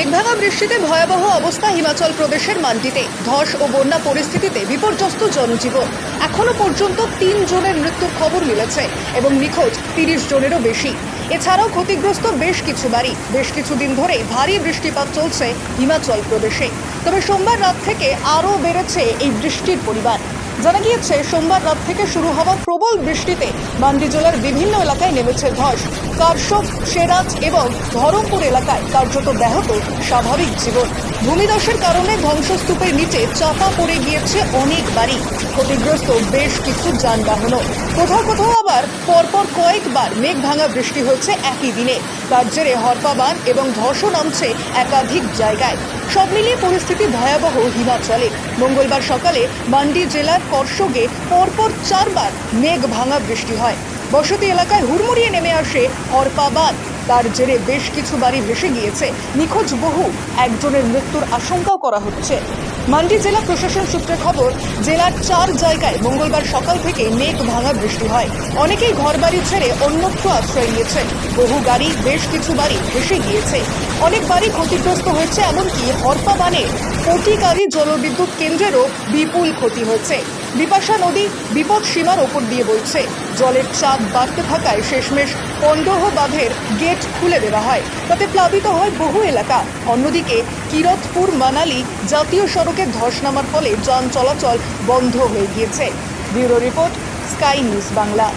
মেঘভাঙা বৃষ্টিতে ভয়াবহ অবস্থা হিমাচল প্রদেশের মান্ডিতে। ধস ও বন্যা পরিস্থিতিতে বিপর্যস্ত জনজীবন। এখনও পর্যন্ত তিন জনের মৃত্যুর খবর মিলেছে এবং নিখোঁজ তিরিশ জনেরও বেশি। এছাড়াও ক্ষতিগ্রস্ত বেশ কিছু বাড়ি। বেশ কিছুদিন ধরে ভারী বৃষ্টিপাত চলছে হিমাচল প্রদেশে। তবে সোমবার রাত থেকে আরও বেড়েছে এই বৃষ্টির পরিমাণ। জানা গিয়েছে, সোমবার রাত থেকে শুরু হওয়া প্রবল বৃষ্টিতে বান্দি জেলার বিভিন্ন এলাকায় নেমেছে ধস। কারশোক সেরাজ এবং ধরমপুর এলাকায় কার্যত ব্যাহত স্বাভাবিক জীবন। ভূমিধসের কারণে ধ্বংসস্তূপের নিচে চাপা পড়ে গিয়েছে অনেক বাড়ি। ক্ষতিগ্রস্ত বেশ কিছু যানবাহনও। কোথাও কোথাও আবার পরপর কয়েকবার মেঘ ভাঙা বৃষ্টি হয়েছে একই দিনে। তার জেরে হরপাবান এবং ধসও নামছে একাধিক জায়গায়। সব মিলিয়ে পরিস্থিতি ভয়াবহ হিমাচলে। মঙ্গলবার সকালে মান্ডি জেলার করশোগে পরপর চারবার মেঘ ভাঙা বৃষ্টি হয়। বসতি এলাকায় হুড়মুড়িয়ে নেমে আসে হরপাবান তার জেরে বেশ কিছু বাড়ি ভেসে গিয়েছে। নিখোঁজ বহু। একজনের মৃত্যুর আশঙ্কাও করা হচ্ছে। মান্ডি জেলা প্রশাসন সূত্রে খবর, জেলার চার জায়গায় মঙ্গলবার সকাল থেকে মেঘ ভাঙা বৃষ্টি হয়। অনেকেই ঘর ঘরবাড়ি ছেড়ে অন্যত্র আশ্রয় নিয়েছে বহু গাড়ি, বেশ কিছু বাড়ি ভেসে গিয়েছে। অনেক বাড়ি ক্ষতিগ্রস্ত হয়েছে, এমনকি হরপাবানে কোটিকারী জলবিদ্যুৎ কেন্দ্রেরও বিপুল ক্ষতি হয়েছে। বিপাশা নদী বিপদ সীমার ওপর দিয়ে বইছে। জলের চাপ বাড়তে থাকায় শেষমেশ পণ্ডহ বাঁধের গেট খুলে দেওয়া হয়। তাতে প্লাবিত হয় বহু এলাকা। অন্যদিকে কিরতপুর, মানালি জাতীয় সড়কে ধস নামার ফলে যান চলাচল বন্ধ হয়ে গিয়েছে। Bureau report, sky news Bangla.